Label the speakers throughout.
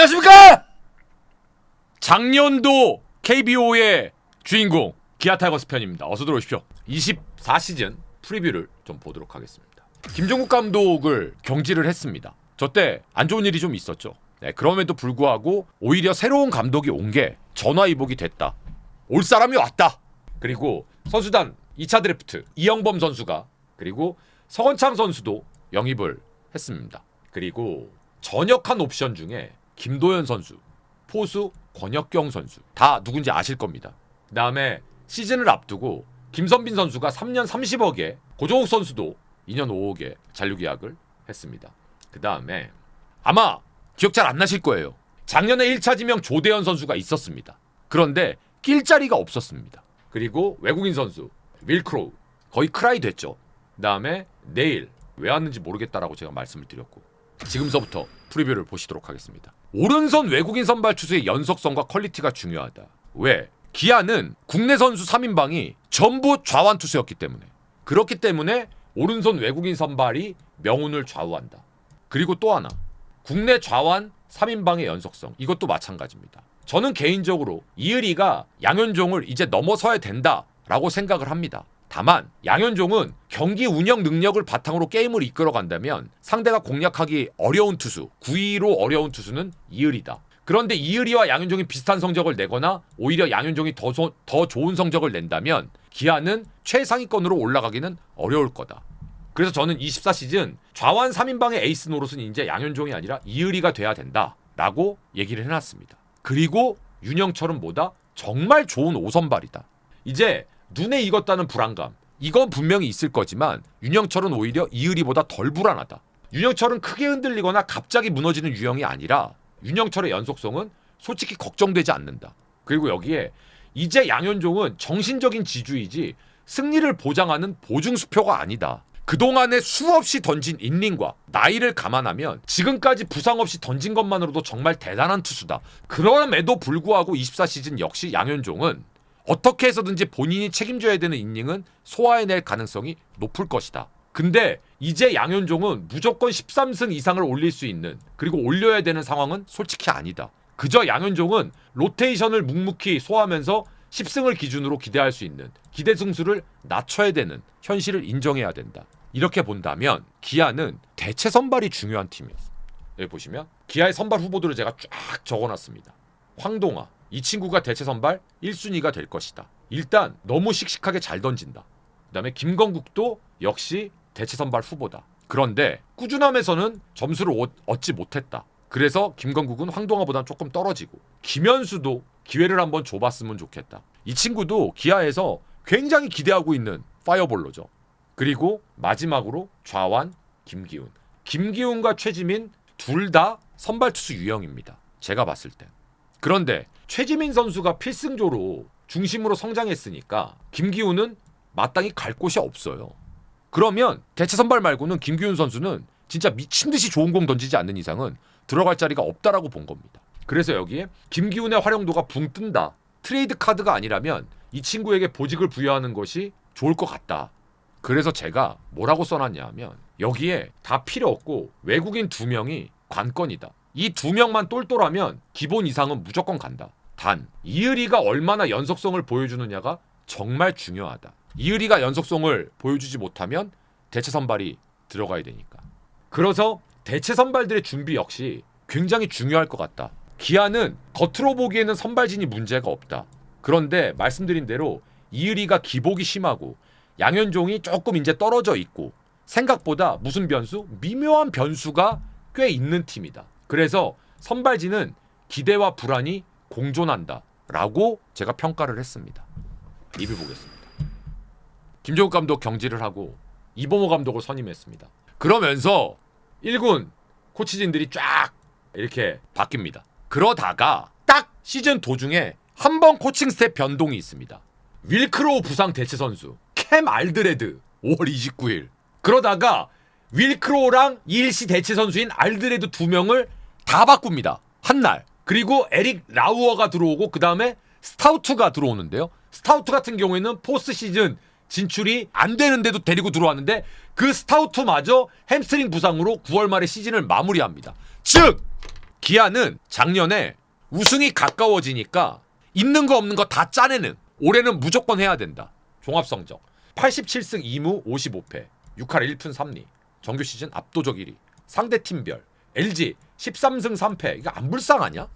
Speaker 1: 안녕하십니까? 작년도 KBO의 주인공 기아 타이거스 편입니다. 어서 들어오십시오. 24시즌 프리뷰를 좀 보도록 하겠습니다. 김종국 감독을 경질을 했습니다. 저때 안 좋은 일이 좀 있었죠. 네, 그럼에도 불구하고 오히려 새로운 감독이 온 게 전화위복이 됐다. 올 사람이 왔다. 그리고 선수단 2차 드래프트 이영범 선수가 그리고 서건창 선수도 영입을 했습니다. 그리고 전역한 옵션 중에 김도현 선수, 포수 권혁경 선수 다 누군지 아실 겁니다. 그다음에 시즌을 앞두고 김선빈 선수가 3년 30억에 고종욱 선수도 2년 5억에 잔류 계약을 했습니다. 그다음에 아마 기억 잘 안 나실 거예요. 작년에 1차 지명 조대현 선수가 있었습니다. 그런데 낄 자리가 없었습니다. 그리고 외국인 선수 윌크로우 거의 크라이 됐죠. 그다음에 내일 왜 왔는지 모르겠다라고 제가 말씀을 드렸고 지금서부터 프리뷰를 보시도록 하겠습니다. 오른손 외국인 선발 투수의 연속성과 퀄리티가 중요하다. 왜? 기아는 국내 선수 3인방이 전부 좌완 투수였기 때문에 그렇기 때문에 오른손 외국인 선발이 명운을 좌우한다. 그리고 또 하나 국내 좌완 3인방의 연속성 이것도 마찬가지입니다. 저는 개인적으로 이의리가 양현종을 이제 넘어서야 된다라고 생각을 합니다. 다만 양현종은 경기 운영 능력을 바탕으로 게임을 이끌어 간다면 상대가 공략하기 어려운 투수, 9위로 어려운 투수는 이의리다. 그런데 이의리와 양현종이 비슷한 성적을 내거나 오히려 양현종이 더, 소- 더 좋은 성적을 낸다면 기아는 최상위권으로 올라가기는 어려울 거다. 그래서 저는 24시즌 좌완 3인방의 에이스 노릇은 이제 양현종이 아니라 이의리가 돼야 된다라고 얘기를 해놨습니다. 그리고 윤영철은 뭐다? 정말 좋은 5선발이다. 이제 눈에 익었다는 불안감 이건 분명히 있을 거지만 윤영철은 오히려 이의리보다 덜 불안하다. 윤영철은 크게 흔들리거나 갑자기 무너지는 유형이 아니라 윤영철의 연속성은 솔직히 걱정되지 않는다. 그리고 여기에 이제 양현종은 정신적인 지주이지 승리를 보장하는 보증 수표가 아니다. 그동안에 수없이 던진 인닝과 나이를 감안하면 지금까지 부상 없이 던진 것만으로도 정말 대단한 투수다. 그럼에도 불구하고 24시즌 역시 양현종은 어떻게 해서든지 본인이 책임져야 되는 인닝은 소화해낼 가능성이 높을 것이다. 근데 이제 양현종은 무조건 13승 이상을 올릴 수 있는 그리고 올려야 되는 상황은 솔직히 아니다. 그저 양현종은 로테이션을 묵묵히 소화하면서 10승을 기준으로 기대할 수 있는 기대 승수를 낮춰야 되는 현실을 인정해야 된다. 이렇게 본다면 기아는 대체 선발이 중요한 팀이에요. 여기 보시면 기아의 선발 후보들을 제가 쫙 적어놨습니다. 황동아 이 친구가 대체 선발 1순위가 될 것이다. 일단 너무 씩씩하게 잘 던진다. 그다음에 김건국도 역시 대체 선발 후보다. 그런데 꾸준함에서는 점수를 얻- 얻지 못했다. 그래서 김건국은 황동아보다 조금 떨어지고 김현수도 기회를 한번 줘봤으면 좋겠다. 이 친구도 기아에서 굉장히 기대하고 있는 파이어볼로죠. 그리고 마지막으로 좌완 김기훈. 김기훈과 최지민 둘 다 선발 투수 유형입니다. 제가 봤을 때. 그런데 최지민 선수가 필승조로 중심으로 성장했으니까 김기훈은 마땅히 갈 곳이 없어요. 그러면 대체 선발 말고는 김기훈 선수는 진짜 미친 듯이 좋은 공 던지지 않는 이상은 들어갈 자리가 없다라고 본 겁니다. 그래서 여기에 김기훈의 활용도가 붕 뜬다. 트레이드 카드가 아니라면 이 친구에게 보직을 부여하는 것이 좋을 것 같다. 그래서 제가 뭐라고 써놨냐면 여기에 다 필요 없고 외국인 두 명이 관건이다. 이 두 명만 똘똘하면 기본 이상은 무조건 간다. 단 이의리가 얼마나 연속성을 보여주느냐가 정말 중요하다. 이의리가 연속성을 보여주지 못하면 대체 선발이 들어가야 되니까. 그래서 대체 선발들의 준비 역시 굉장히 중요할 것 같다. 기아는 겉으로 보기에는 선발진이 문제가 없다. 그런데 말씀드린 대로 이의리가 기복이 심하고 양현종이 조금 이제 떨어져 있고 생각보다 무슨 변수? 미묘한 변수가 꽤 있는 팀이다. 그래서 선발진은 기대와 불안이 공존한다라고 제가 평가를 했습니다. 리뷰 보겠습니다. 김종국 감독 경질을 하고 이범호 감독을 선임했습니다. 그러면서 1군 코치진들이 쫙 이렇게 바뀝니다. 그러다가 딱 시즌 도중에 한 번 코칭 스텝 변동이 있습니다. 윌크로우 부상 대체 선수 캠 알드레드 5월 29일. 그러다가 윌크로우랑 이일시 대체 선수인 알드레드 두 명을 다 바꿉니다. 한 날. 그리고 에릭 라우어가 들어오고 그 다음에 스타우트가 들어오는데요. 스타우트 같은 경우에는 포스트 시즌 진출이 안 되는데도 데리고 들어왔는데 그 스타우트마저 햄스트링 부상으로 9월 말에 시즌을 마무리합니다. 즉 기아는 작년에 우승이 가까워지니까 있는 거 없는 거 다 짜내는 올해는 무조건 해야 된다. 종합 성적 87승 2무 55패 6할 1푼 3리 정규 시즌 압도적 1위 상대 팀별 LG 13승 3패 이거 안 불쌍하냐?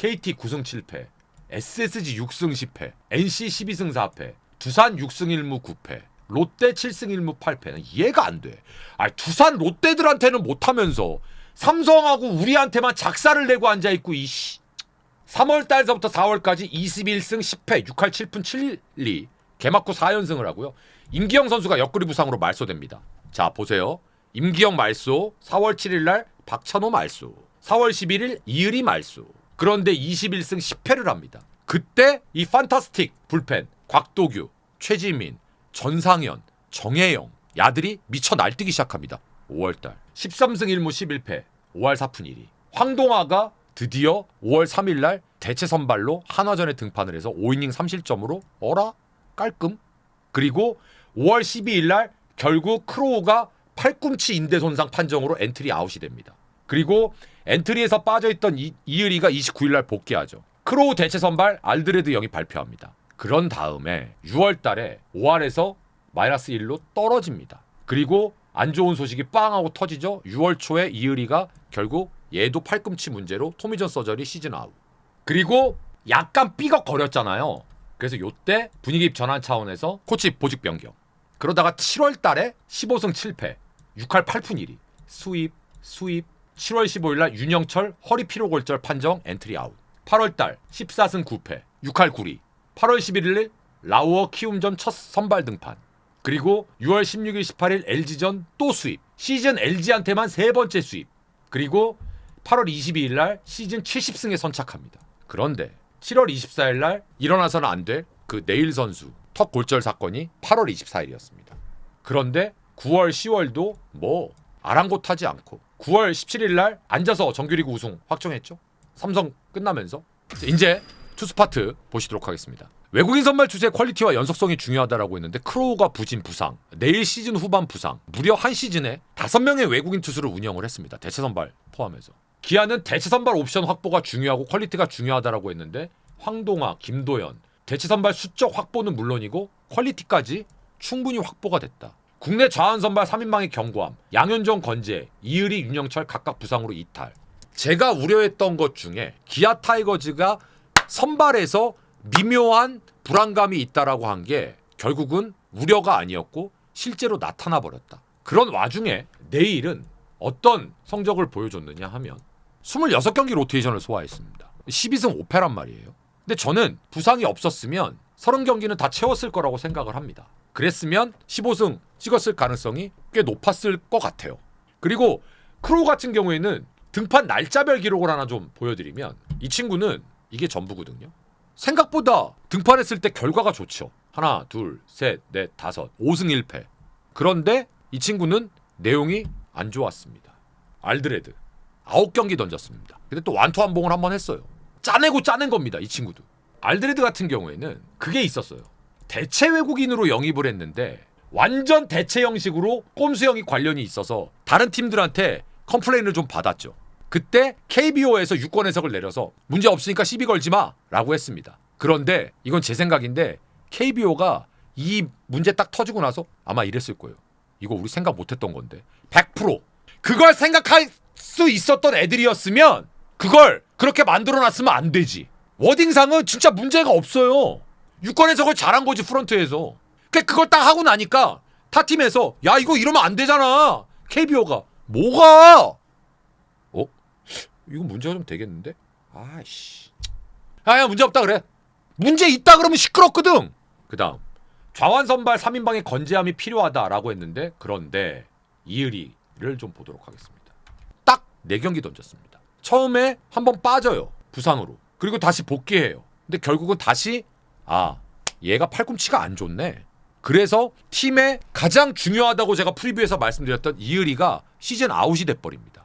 Speaker 1: KT 9승 7패 SSG 6승 10패 NC 12승 4패 두산 6승 1무 9패 롯데 7승 1무 8패는 이해가 안 돼. 아 두산 롯데들한테는 못 하면서 삼성하고 우리한테만 작사를 내고 앉아 있고 이씨. 3월 달서부터 4월까지 21승 10패 6할 7푼 7리 개막 후 4연승을 하고요. 임기영 선수가 옆구리 부상으로 말소됩니다. 자 보세요. 임기영 말소 4월 7일 날 박찬호 말소 4월 11일 이을이 말소 그런데 21승 10패를 합니다. 그때 이 판타스틱 불펜 곽도규 최지민 전상현 정혜영 야들이 미쳐 날뛰기 시작합니다. 5월달 13승 1무 11패 5할 4푼 1위 황동아가 드디어 5월 3일 날 대체 선발로 한화전에 등판을 해서 5이닝 3실점으로 어라 깔끔 그리고 5월 12일 날 결국 크로우가 팔꿈치 인대 손상 판정으로 엔트리 아웃이 됩니다. 그리고 엔트리에서 빠져있던 이, 이의리가 29일 날 복귀하죠. 크로우 대체 선발 알드레드 영이 발표합니다. 그런 다음에 6월 달에 5할에서 마이너스 1로 떨어집니다. 그리고 안 좋은 소식이 빵 하고 터지죠. 6월 초에 이의리가 결국 얘도 팔꿈치 문제로 토미전 서저리 시즌 아웃. 그리고 약간 삐걱거렸잖아요. 그래서 요때 분위기 전환 차원에서 코치 보직 변경. 그러다가 7월 달에 15승 7패, 6할 8푼 1위. 수입, 수입. 7월 15일 날 윤영철 허리 피로 골절 판정 엔트리 아웃. 8월 달 14승 9패, 6할 9리. 8월 11일 라우어 키움전 첫 선발 등판. 그리고 6월 16일 18일 LG전 또 수입. 시즌 LG한테만 세 번째 수입. 그리고 8월 22일 날 시즌 70승에 선착합니다. 그런데 7월 24일 날 일어나서는 안 될 그 네일 선수 턱 골절 사건이 8월 24일이었습니다. 그런데 9월 10월도 뭐 아랑곳하지 않고 9월 17일 날 앉아서 정규리그 우승 확정했죠. 삼성 끝나면서 이제 투수 파트 보시도록 하겠습니다. 외국인 선발 투수의 퀄리티와 연속성이 중요하다라고 했는데 크로우가 부진 부상, 내일 시즌 후반 부상, 무려 한 시즌에 다섯 명의 외국인 투수를 운영을 했습니다. 대체 선발 포함해서. 기아는 대체 선발 옵션 확보가 중요하고 퀄리티가 중요하다라고 했는데 황동아, 김도현 대체 선발 수적 확보는 물론이고 퀄리티까지 충분히 확보가 됐다. 국내 좌완 선발 3인방의 경고함, 양현종 건재, 이의리, 윤영철 각각 부상으로 이탈. 제가 우려했던 것 중에 기아 타이거즈가 선발에서 미묘한 불안감이 있다라고 한 게 결국은 우려가 아니었고 실제로 나타나 버렸다. 그런 와중에 내일은 어떤 성적을 보여줬느냐 하면 26경기 로테이션을 소화했습니다. 12승 5패란 말이에요. 근데 저는 부상이 없었으면 30경기는 다 채웠을 거라고 생각을 합니다. 그랬으면 15승 찍었을 가능성이 꽤 높았을 것 같아요. 그리고 크로우 같은 경우에는 등판 날짜별 기록을 하나 좀 보여드리면 이 친구는 이게 전부거든요. 생각보다 등판했을 때 결과가 좋죠. 하나, 둘, 셋, 넷, 다섯, 5승 1패. 그런데 이 친구는 내용이 안 좋았습니다. 알드레드. 9경기 던졌습니다. 근데 또 완투 한봉을 한 번 했어요. 짜내고 짜낸 겁니다. 이 친구도. 알드레드 같은 경우에는 그게 있었어요. 대체 외국인으로 영입을 했는데 완전 대체 형식으로 꼼수형이 관련이 있어서 다른 팀들한테 컴플레인을 좀 받았죠. 그때 KBO에서 유권 해석을 내려서 문제 없으니까 시비 걸지 마라고 했습니다. 그런데 이건 제 생각인데 KBO가 이 문제 딱 터지고 나서 아마 이랬을 거예요. 이거 우리 생각 못했던 건데 100% 그걸 생각할 수 있었던 애들이었으면 그걸 그렇게 만들어놨으면 안 되지. 워딩상은 진짜 문제가 없어요. 유권 해석을 잘한 거지 프런트에서. 그 그걸 딱 하고 나니까 타 팀에서 야 이거 이러면 안 되잖아. KBO가 뭐가? 어? 이거 문제가 좀 되겠는데? 아이씨. 아야 문제 없다 그래. 문제 있다 그러면 시끄럽거든. 그다음 좌완 선발 3인방의 건재함이 필요하다라고 했는데 그런데 이의리를 좀 보도록 하겠습니다. 딱 4경기 던졌습니다. 처음에 한 번 빠져요. 부상으로. 그리고 다시 복귀해요. 근데 결국은 다시 아, 얘가 팔꿈치가 안 좋네. 그래서 팀에 가장 중요하다고 제가 프리뷰에서 말씀드렸던 이의리가 시즌 아웃이 돼버립니다.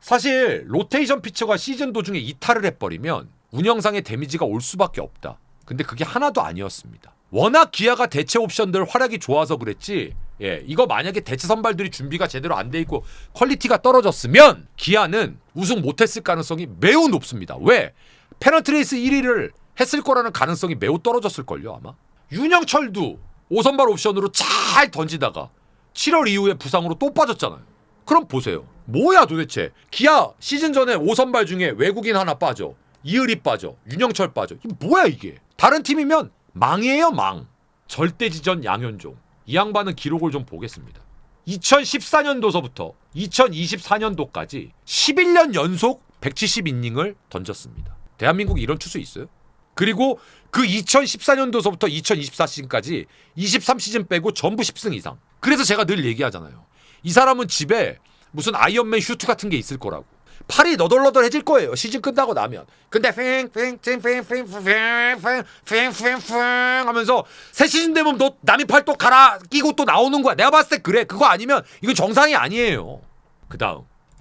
Speaker 1: 사실 로테이션 피처가 시즌 도중에 이탈을 해버리면 운영상의 데미지가 올 수밖에 없다. 근데 그게 하나도 아니었습니다. 워낙 기아가 대체 옵션들 활약이 좋아서 그랬지 예, 이거 만약에 대체 선발들이 준비가 제대로 안 돼 있고 퀄리티가 떨어졌으면 기아는 우승 못했을 가능성이 매우 높습니다. 왜? 페넌트레이스 1위를 했을 거라는 가능성이 매우 떨어졌을 걸요 아마. 윤영철도 5선발 옵션으로 잘 던지다가 7월 이후에 부상으로 또 빠졌잖아요. 그럼 보세요. 뭐야 도대체? 기아 시즌 전에 5선발 중에 외국인 하나 빠져. 이을이 빠져. 윤영철 빠져. 이게 뭐야 이게? 다른 팀이면 망이에요 망. 절대지전 양현종. 이 양반은 기록을 좀 보겠습니다. 2014년도서부터 2024년도까지 11년 연속 170 이닝을 던졌습니다. 대한민국에 이런 투수 있어요? 그리고 그 2014년도서부터 2024시즌까지 23시즌 빼고 전부 10승 이상. 그래서 제가 늘 얘기하잖아요. 이 사람은 집에 무슨 아이언맨 슈트 같은 게 있을 거라고. 팔이 너덜너덜해질 거예요. 시즌 끝나고 나면. 근데 팽팽팽팽팽팽팽팽팽팽 하면서 새 시즌 되면 너 남의 팔또 갈아 끼고 또 나오는 거야. 내가 봤을 때 그래. 그거 아니면 이건 정상이 아니에요. 그다음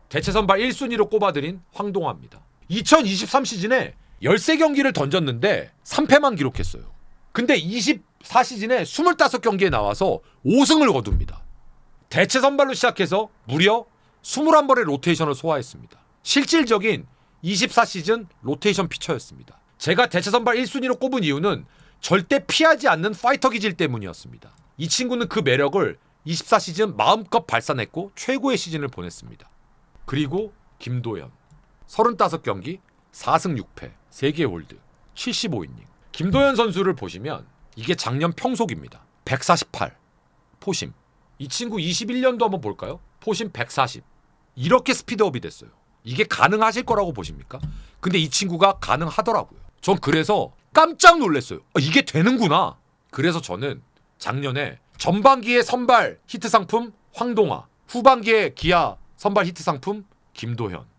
Speaker 1: 대체 선발 1순위로 꼽아드린 황동화입니다. 2023 시즌에 13경기를 던졌는데 3패만 기록했어요. 근데 24 시즌에 25경기에 나와서 5승을 거둡니다. 대체 선발로 시작해서 무려 21번의 로테이션을 소화했습니다. 실질적인 24 시즌 로테이션 피처였습니다. 제가 대체 선발 1순위로 꼽은 이유는 절대 피하지 않는 파이터 기질 때문이었습니다. 이 친구는 그 매력을 24 시즌 마음껏 발산했고 최고의 시즌을 보냈습니다. 그리고 김도현 35경기 4승 6패 3개 홀드 75이닝. 김도현 선수를 보시면 이게 작년 평속입니다. 148 포심. 이 친구 21년도 한번 볼까요? 포심 140 이렇게 스피드업이 됐어요. 이게 가능하실 거라고 보십니까? 근데 이 친구가 가능하더라고요. 전 그래서 깜짝 놀랐어요. 아, 이게 되는구나. 그래서 저는 작년에 전반기의 선발 히트 상품 황동아 후반기의 기아 선발 히트 상품 김도현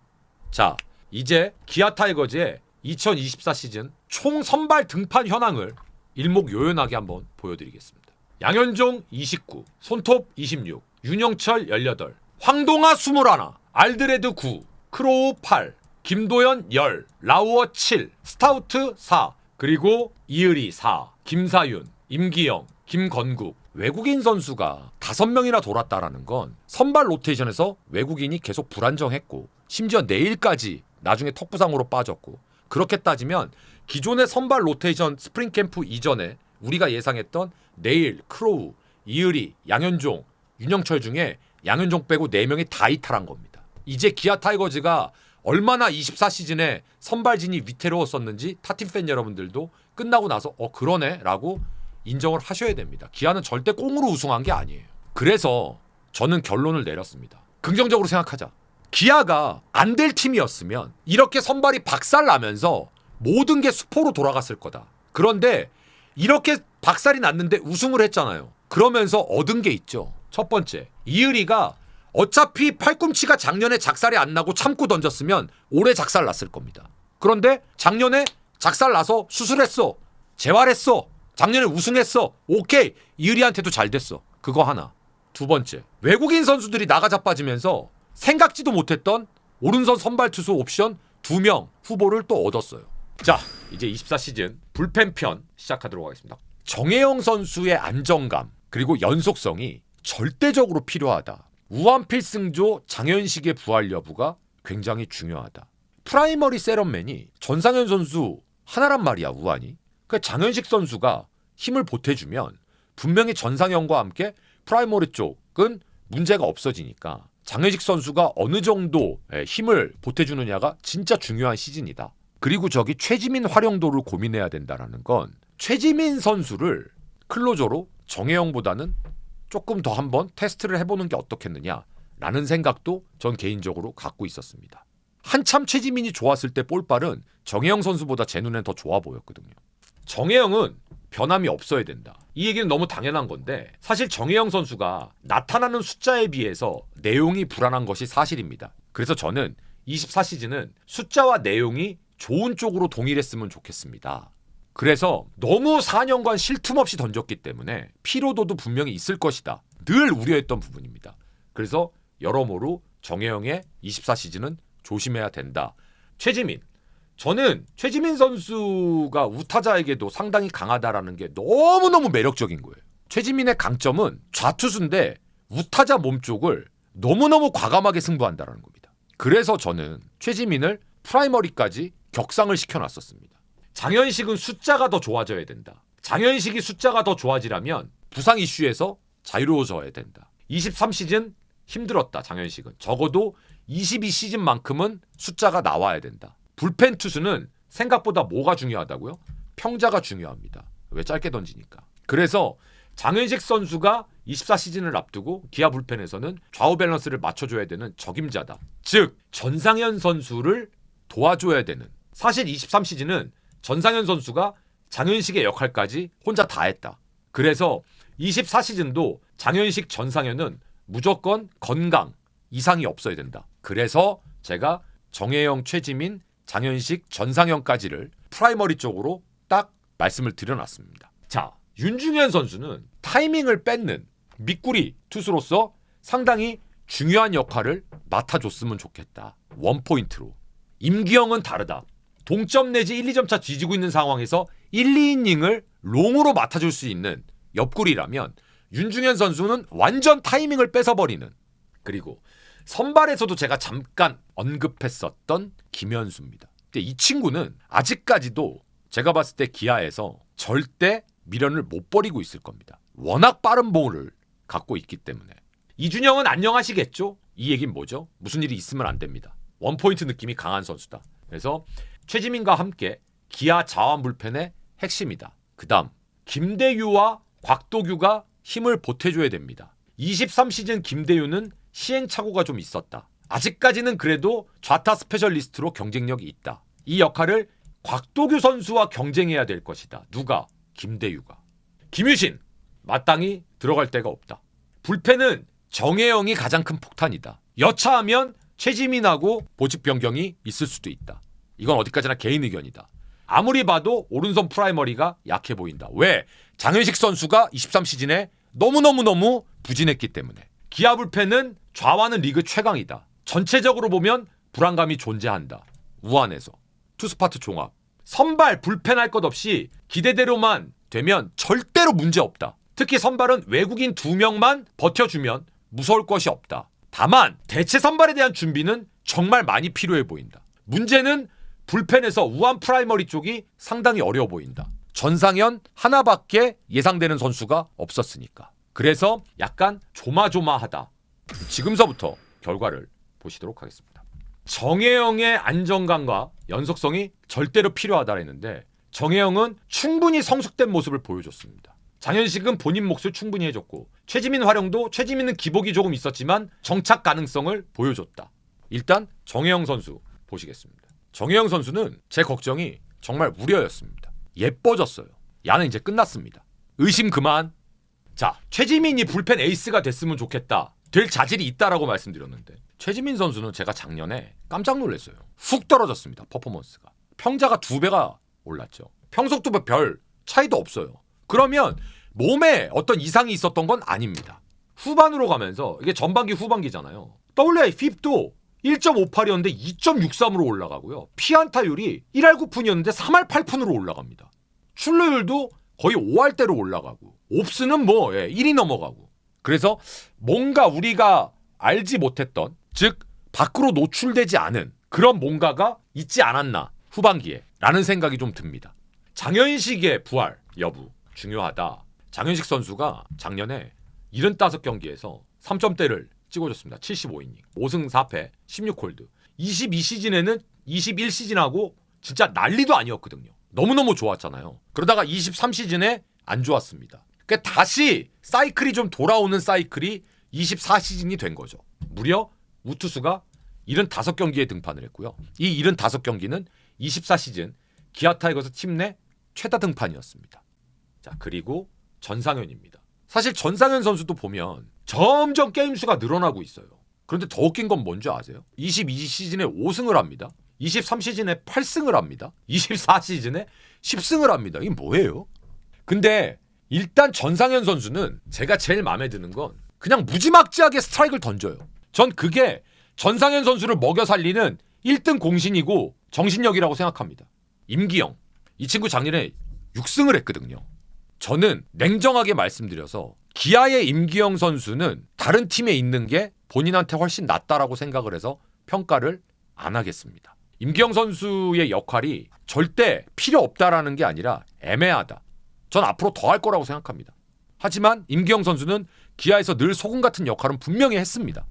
Speaker 1: 자, 이제 기아 타이거즈의 2024 시즌 총 선발 등판 현황을 일목요연하게 한번 보여드리겠습니다. 양현종 29, 손톱 26, 윤영철 18, 황동아 21, 알드레드 9, 크로우 8, 김도현 10, 라우어 7, 스타우트 4, 그리고 이을이 4, 김사윤, 임기영, 김건국 외국인 선수가 다섯 명이나 돌았다라는 건 선발 로테이션에서 외국인이 계속 불안정했고 심지어 내일까지 나중에 턱부상으로 빠졌고 그렇게 따지면 기존의 선발 로테이션 스프링 캠프 이전에 우리가 예상했던 내일, 크로우, 이을이, 양현종, 윤영철 중에 양현종 빼고 네명이 다 이탈한 겁니다. 이제 기아 타이거즈가 얼마나 24 시즌에 선발진이 위태로웠었는지 타팀 팬 여러분들도 끝나고 나서 어 그러네라고 인정을 하셔야 됩니다. 기아는 절대 꽁으로 우승한 게 아니에요. 그래서 저는 결론을 내렸습니다. 긍정적으로 생각하자. 기아가 안 될 팀이었으면 이렇게 선발이 박살 나면서 모든 게 수포로 돌아갔을 거다. 그런데 이렇게 박살이 났는데 우승을 했잖아요. 그러면서 얻은 게 있죠. 첫 번째, 이의리가 어차피 팔꿈치가 작년에 작살이 안 나고 참고 던졌으면 올해 작살 났을 겁니다. 그런데 작년에 작살 나서 수술했어. 재활했어. 작년에 우승했어. 오케이. 이의리한테도 잘 됐어. 그거 하나. 두 번째, 외국인 선수들이 나가 자빠지면서 생각지도 못했던 오른손 선발 투수 옵션 두명 후보를 또 얻었어요. 자, 이제 24 시즌 불펜 편 시작하도록 하겠습니다. 정혜영 선수의 안정감 그리고 연속성이 절대적으로 필요하다. 우한 필 승조 장현식의 부활 여부가 굉장히 중요하다. 프라이머리 세럼맨이 전상현 선수 하나란 말이야 우한이. 그 장현식 선수가 힘을 보태주면 분명히 전상현과 함께 프라이머리 쪽은 문제가 없어지니까 장현식 선수가 어느 정도 예, 힘을 보태주느냐가 진짜 중요한 시즌이다. 그리고 저기 최지민 활용도를 고민해야 된다라는 건 최지민 선수를 클로저로 정혜영보다는 조금 더 한번 테스트를 해보는 게 어떻겠느냐라는 생각도 전 개인적으로 갖고 있었습니다. 한참 최지민이 좋았을 때 볼발은 정혜영 선수보다 제 눈엔 더 좋아 보였거든요. 정혜영은 변함이 없어야 된다. 이 얘기는 너무 당연한 건데 사실 정혜영 선수가 나타나는 숫자에 비해서 내용이 불안한 것이 사실입니다. 그래서 저는 24 시즌은 숫자와 내용이 좋은 쪽으로 동일했으면 좋겠습니다. 그래서 너무 4년간 쉴 틈 없이 던졌기 때문에 피로도도 분명히 있을 것이다. 늘 우려했던 부분입니다. 그래서 여러모로 정혜영의 24 시즌은 조심해야 된다. 최지민 저는 최지민 선수가 우타자에게도 상당히 강하다라는 게 너무너무 매력적인 거예요. 최지민의 강점은 좌투수인데 우타자 몸 쪽을 너무너무 과감하게 승부한다라는 겁니다. 그래서 저는 최지민을 프라이머리까지 격상을 시켜놨었습니다. 장현식은 숫자가 더 좋아져야 된다. 장현식이 숫자가 더 좋아지려면 부상 이슈에서 자유로워져야 된다. 23시즌 힘들었다. 장현식은 적어도 22시즌만큼은 숫자가 나와야 된다. 불펜 투수는 생각보다 뭐가 중요하다고요? 평자가 중요합니다. 왜 짧게 던지니까. 그래서 장현식 선수가 24 시즌을 앞두고 기아 불펜에서는 좌우 밸런스를 맞춰줘야 되는 적임자다. 즉 전상현 선수를 도와줘야 되는. 사실 23 시즌은 전상현 선수가 장현식의 역할까지 혼자 다 했다. 그래서 24 시즌도 장현식 전상현은 무조건 건강 이상이 없어야 된다. 그래서 제가 정혜영, 최지민, 장현식, 전상현까지를 프라이머리 쪽으로 딱 말씀을 드려놨습니다. 자, 윤중현 선수는 타이밍을 뺏는 미꾸리 투수로서 상당히 중요한 역할을 맡아줬으면 좋겠다. 원포인트로. 임기영은 다르다. 동점 내지 1, 2점 차 뒤지고 있는 상황에서 1, 2이닝을 롱으로 맡아줄 수 있는 옆구리라면 윤중현 선수는 완전 타이밍을 뺏어버리는 그리고 선발에서도 제가 잠깐 언급했었던 김현수입니다. 근데 이 친구는 아직까지도 제가 봤을 때 기아에서 절대 미련을 못 버리고 있을 겁니다. 워낙 빠른 볼을 갖고 있기 때문에 이준영은 안녕하시겠죠? 이 얘기는 뭐죠? 무슨 일이 있으면 안 됩니다. 원포인트 느낌이 강한 선수다. 그래서 최지민과 함께 기아 자완 불펜의 핵심이다. 그다음 김대유와 곽도규가 힘을 보태줘야 됩니다. 23시즌 김대유는 시행착오가 좀 있었다. 아직까지는 그래도 좌타 스페셜리스트로 경쟁력이 있다. 이 역할을 곽도규 선수와 경쟁해야 될 것이다. 누가? 김대유가. 김유신 마땅히 들어갈 데가 없다. 불펜은 정혜영이 가장 큰 폭탄이다. 여차하면 최지민하고 보직 변경이 있을 수도 있다. 이건 어디까지나 개인 의견이다. 아무리 봐도 오른손 프라이머리가 약해 보인다. 왜? 장현식 선수가 23시즌에 너무너무너무 부진했기 때문에. 기아 불펜은 좌완은 리그 최강이다. 전체적으로 보면 불안감이 존재한다. 우한에서. 투스파트 종합. 선발 불펜할 것 없이 기대대로만 되면 절대로 문제 없다. 특히 선발은 외국인 두 명만 버텨주면 무서울 것이 없다. 다만 대체 선발에 대한 준비는 정말 많이 필요해 보인다. 문제는 불펜에서 우한 프라이머리 쪽이 상당히 어려워 보인다. 전상현 하나밖에 예상되는 선수가 없었으니까. 그래서 약간 조마조마하다. 지금서부터 결과를 보시도록 하겠습니다. 정혜영의 안정감과 연속성이 절대로 필요하다 했는데 정혜영은 충분히 성숙된 모습을 보여줬습니다. 장현식은 본인 몫을 충분히 해줬고 최지민 활용도 최지민은 기복이 조금 있었지만 정착 가능성을 보여줬다. 일단 정혜영 선수 보시겠습니다. 정혜영 선수는 제 걱정이 정말 우려였습니다. 예뻐졌어요. 야는 이제 끝났습니다. 의심 그만. 자, 최지민이 불펜 에이스가 됐으면 좋겠다. 될 자질이 있다라고 말씀드렸는데 최지민 선수는 제가 작년에 깜짝 놀랐어요. 훅 떨어졌습니다. 퍼포먼스가. 평자가 두 배가 올랐죠. 평속도 별 차이도 없어요. 그러면 몸에 어떤 이상이 있었던 건 아닙니다. 후반으로 가면서 이게 전반기 후반기잖아요. WA 핍도 1.58이었는데 2.63으로 올라가고요. 피안타율이 1할 9푼이었는데 3할 8푼으로 올라갑니다. 출루율도 거의 5할대로 올라가고 옵스는 뭐 예, 1이 넘어가고 그래서 뭔가 우리가 알지 못했던 즉 밖으로 노출되지 않은 그런 뭔가가 있지 않았나 후반기에 라는 생각이 좀 듭니다. 장현식의 부활 여부 중요하다. 장현식 선수가 작년에 75경기에서 3점대를 찍어줬습니다. 75이닝, 5승 4패, 16홀드. 22시즌에는 21시즌하고 진짜 난리도 아니었거든요. 너무너무 좋았잖아요. 그러다가 23시즌에 안 좋았습니다. 그러니까 다시 사이클이 좀 돌아오는 사이클이 24시즌이 된 거죠. 무려 우투수가 75경기에 등판을 했고요. 이 75경기는 24시즌 기아 타이거스 팀 내 최다 등판이었습니다. 자, 그리고 전상현입니다. 사실 전상현 선수도 보면 점점 게임 수가 늘어나고 있어요. 그런데 더 웃긴 건 뭔지 아세요? 22시즌에 5승을 합니다. 23시즌에 8승을 합니다. 24시즌에 10승을 합니다. 이게 뭐예요? 근데 일단 전상현 선수는 제가 제일 마음에 드는 건 그냥 무지막지하게 스트라이크를 던져요. 전 그게 전상현 선수를 먹여 살리는 1등 공신이고 정신력이라고 생각합니다. 임기영 이 친구 작년에 6승을 했거든요. 저는 냉정하게 말씀드려서 기아의 임기영 선수는 다른 팀에 있는 게 본인한테 훨씬 낫다라고 생각을 해서 평가를 안 하겠습니다. 임기영 선수의 역할이 절대 필요 없다라는 게 아니라 애매하다. 전 앞으로 더 할 거라고 생각합니다. 하지만 임기영 선수는 기아에서 늘 소금 같은 역할은 분명히 했습니다.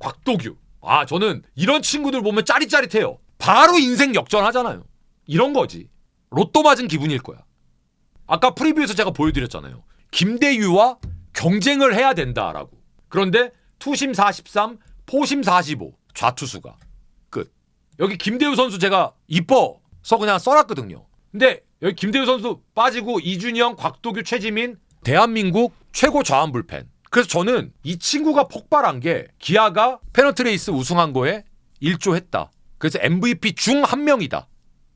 Speaker 1: 곽도규. 아, 저는 이런 친구들 보면 짜릿짜릿해요. 바로 인생 역전하잖아요. 이런 거지. 로또 맞은 기분일 거야. 아까 프리뷰에서 제가 보여드렸잖아요. 김대유와 경쟁을 해야 된다라고. 그런데 투심 43, 포심 45 좌투수가 끝. 여기 김대유 선수 제가 이뻐 서 그냥 써놨거든요. 근데 여기 김대유 선수 빠지고 이준영, 곽도규, 최지민 대한민국 최고 좌완 불펜. 그래서 저는 이 친구가 폭발한 게 기아가 페너트레이스 우승한 거에 일조했다. 그래서 MVP 중 한 명이다.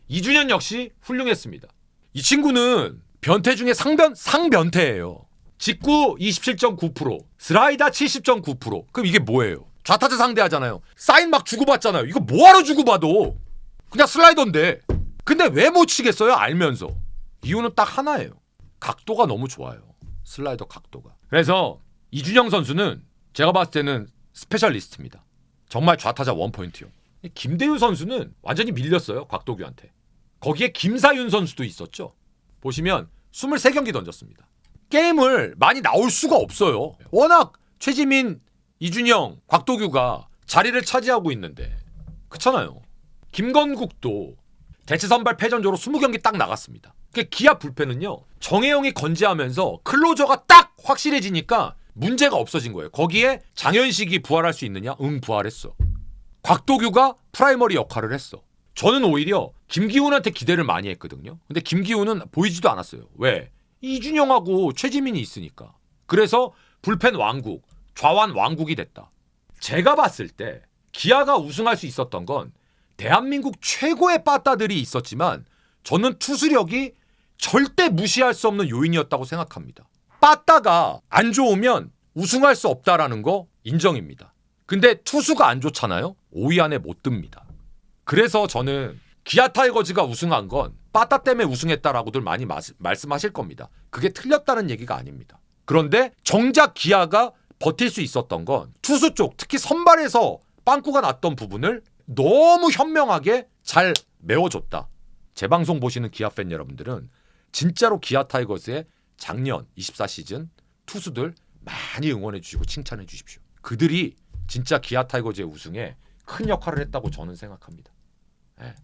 Speaker 1: 이준현 역시 훌륭했습니다. 이 친구는 변태 중에 상변 상변태예요. 직구 27.9%, 슬라이더 70.9%. 그럼 이게 뭐예요? 좌타자 상대하잖아요. 사인 막 주고받잖아요. 이거 뭐하러 주고받어? 그냥 슬라이더인데. 근데 왜 못 치겠어요? 알면서. 이유는 딱 하나예요. 각도가 너무 좋아요. 슬라이더 각도가. 그래서 이준영 선수는 제가 봤을 때는 스페셜리스트입니다. 정말 좌타자 원포인트요. 김대유 선수는 완전히 밀렸어요. 곽도규한테. 거기에 김사윤 선수도 있었죠. 보시면 23경기 던졌습니다. 게임을 많이 나올 수가 없어요. 워낙 최지민, 이준영, 곽도규가 자리를 차지하고 있는데. 그렇잖아요. 김건국도 대체 선발 패전조로 20경기 딱 나갔습니다. 그 기아 불펜은요. 정혜영이 건재하면서 클로저가 딱 확실해지니까 문제가 없어진 거예요. 거기에 장현식이 부활할 수 있느냐? 응, 부활했어. 곽도규가 프라이머리 역할을 했어. 저는 오히려 김기훈한테 기대를 많이 했거든요. 근데 김기훈은 보이지도 않았어요. 왜? 이준영하고 최지민이 있으니까. 그래서 불펜 왕국, 좌완 왕국이 됐다. 제가 봤을 때 기아가 우승할 수 있었던 건 대한민국 최고의 빠따들이 있었지만 저는 투수력이 절대 무시할 수 없는 요인이었다고 생각합니다. 빠따가 안 좋으면 우승할 수 없다라는 거 인정입니다. 근데 투수가 안 좋잖아요. 5위 안에 못 듭니다. 그래서 저는 기아 타이거즈가 우승한 건 빠따 때문에 우승했다라고들 많이 마- 말씀하실 겁니다. 그게 틀렸다는 얘기가 아닙니다. 그런데 정작 기아가 버틸 수 있었던 건 투수 쪽 특히 선발에서 빵꾸가 났던 부분을 너무 현명하게 잘 메워줬다. 제 방송 보시는 기아 팬 여러분들은 진짜로 기아 타이거즈의 작년 24 시즌 투수들 많이 응원해 주시고 칭찬해 주십시오. 그들이 진짜 기아 타이거즈의 우승에 큰 역할을 했다고 저는 생각합니다. 예.